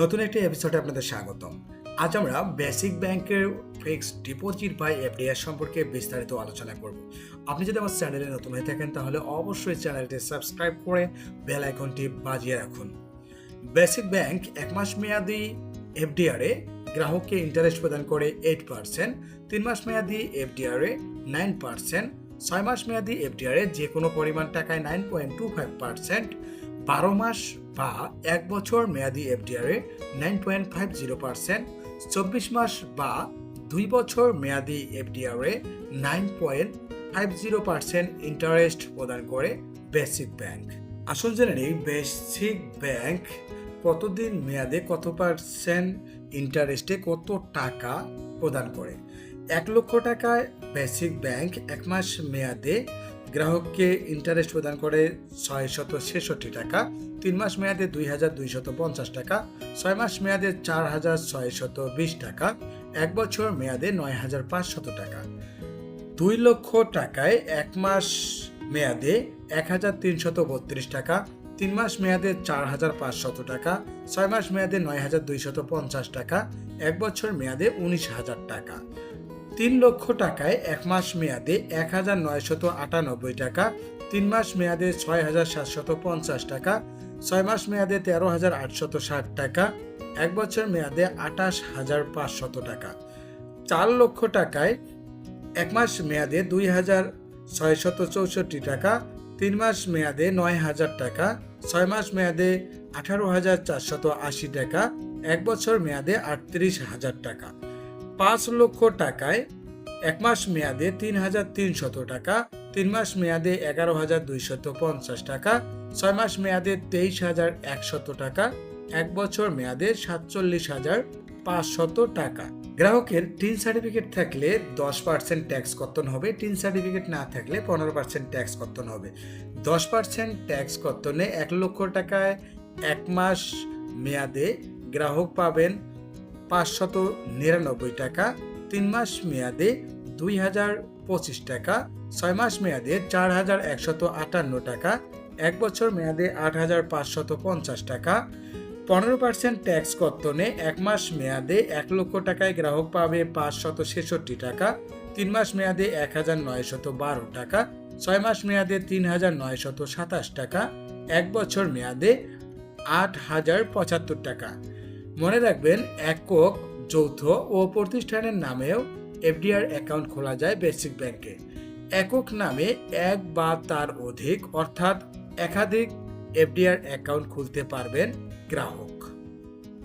নতুন একটি এপিসোডে আপনাদের স্বাগতম। আজ আমরা বেসিক ব্যাংকের ফিক্সড ডিপোজিট বা এফডিআর সম্পর্কে বিস্তারিত আলোচনা করব। আপনি যদি আমার চ্যানেলে নতুন হয়ে থাকেন, তাহলে অবশ্যই চ্যানেলটি সাবস্ক্রাইব করে বেল আইকনটি বাজিয়ে রাখুন। বেসিক ব্যাংক এক মাস মেয়াদি এফডিআরে গ্রাহককে ইন্টারেস্ট প্রদান করে এইট পার্সেন্ট তিন মাস মেয়াদি এফডিআরে নাইন পার্সেন্ট ছয় মাস মেয়াদি এফডিআরে যে কোনো পরিমাণ টাকায় nine point two five percent বারো মাস বা এক বছর মেয়াদি এফডিআরে nine point five zero percent চব্বিশ মাস বা দুই বছর মেয়াদি এফডিআরে nine point five zero percent interest প্রদান করে বেসিক ব্যাংক আসল জেনে নেই বেসিক ব্যাংক কতদিন মেয়াদে কত পার্সেন্ট ইন্টারেস্টে কত টাকা প্রদান করে? এক লক্ষ টাকায় বেসিক ব্যাংক এক মাস মেয়াদে গ্রাহককে ইন্টারেস্ট প্রদান করে ছয় শত ছেষট্টি টাকা, তিন মাস মেয়াদে দুই হাজার দুইশত পঞ্চাশ টাকা, ছয় মাস মেয়াদে চার হাজার ছয় শত বিশ টাকা, এক বছর মেয়াদে নয় হাজার পাঁচশত টাকা। দুই লক্ষ টাকায় এক মাস মেয়াদে এক হাজার তিনশত বত্রিশ টাকা, তিন মাস মেয়াদে চার হাজার পাঁচশত টাকা, ছয় মাস মেয়াদে নয় হাজার দুইশত পঞ্চাশ টাকা, এক বছর মেয়াদে উনিশ হাজার টাকা। তিন লক্ষ টাকায় এক মাস মেয়াদে এক হাজার নয়শত আটানব্বই টাকা, তিন মাস মেয়াদে ছয় হাজার সাতশত পঞ্চাশ টাকা, ছয় মাস মেয়াদে তেরো হাজার আটশত ষাট টাকা, এক বছর মেয়াদে আঠাশ হাজার পাঁচশত টাকা। চার লক্ষ টাকায় এক মাস মেয়াদে দুই হাজার ছয়শত চৌষট্টি টাকা, তিন মাস মেয়াদে নয় হাজার টাকা, ছয় মাস মেয়াদে আঠারো হাজার চারশত আশি টাকা, এক বছর মেয়াদে আটত্রিশ হাজার টাকা। পাঁচ লক্ষ টাকায় এক মাস মেয়াদে তিন হাজার তিনশত টাকা, তিন মাস মেয়াদে এগারো হাজার দুইশত পঞ্চাশ টাকা, ছয় মাস মেয়াদে তেইশ হাজার একশত টাকা, এক বছর মেয়াদে সাতচল্লিশ হাজার পাঁচশত টাকা। গ্রাহকের টিন সার্টিফিকেট থাকলে দশ পার্সেন্ট ট্যাক্স কর্তন হবে, টিন সার্টিফিকেট না থাকলে পনেরো পার্সেন্ট ট্যাক্স কর্তন হবে। দশ পার্সেন্ট ট্যাক্স কর্তনে এক লক্ষ টাকায় এক মাস মেয়াদে গ্রাহক পাবেন পাঁচশত নিরানব্বই টাকা, তিন মাস মেয়াদে দুই হাজার পঁচিশ টাকা, ছয় মাস মেয়াদে চার হাজার একশত আটান্ন টাকা, এক বছর মেয়াদে আট হাজার পাঁচশত পঞ্চাশ টাকা। পনেরো পার্সেন্ট ট্যাক্স কর্তনে এক মাস মেয়াদে এক লক্ষ টাকায় গ্রাহক পাবে পাঁচশত ছেষট্টি টাকা, তিন মাস মেয়াদে এক হাজার নয়শত বারো টাকা, ছয় মাস মেয়াদে তিন হাজার নয়শত সাতাশ টাকা, এক বছর মেয়াদে আট হাজার পঁচাত্তর টাকা। মনে রাখবেন, একক যৌথ ও প্রতিষ্ঠানের নামেও এফডিআর অ্যাকাউন্ট খোলা যায় বেসিক ব্যাংকে। একক নামে এক বা তার অধিক, অর্থাৎ একাধিক এফডিআর অ্যাকাউন্ট খুলতে পারবেন গ্রাহক।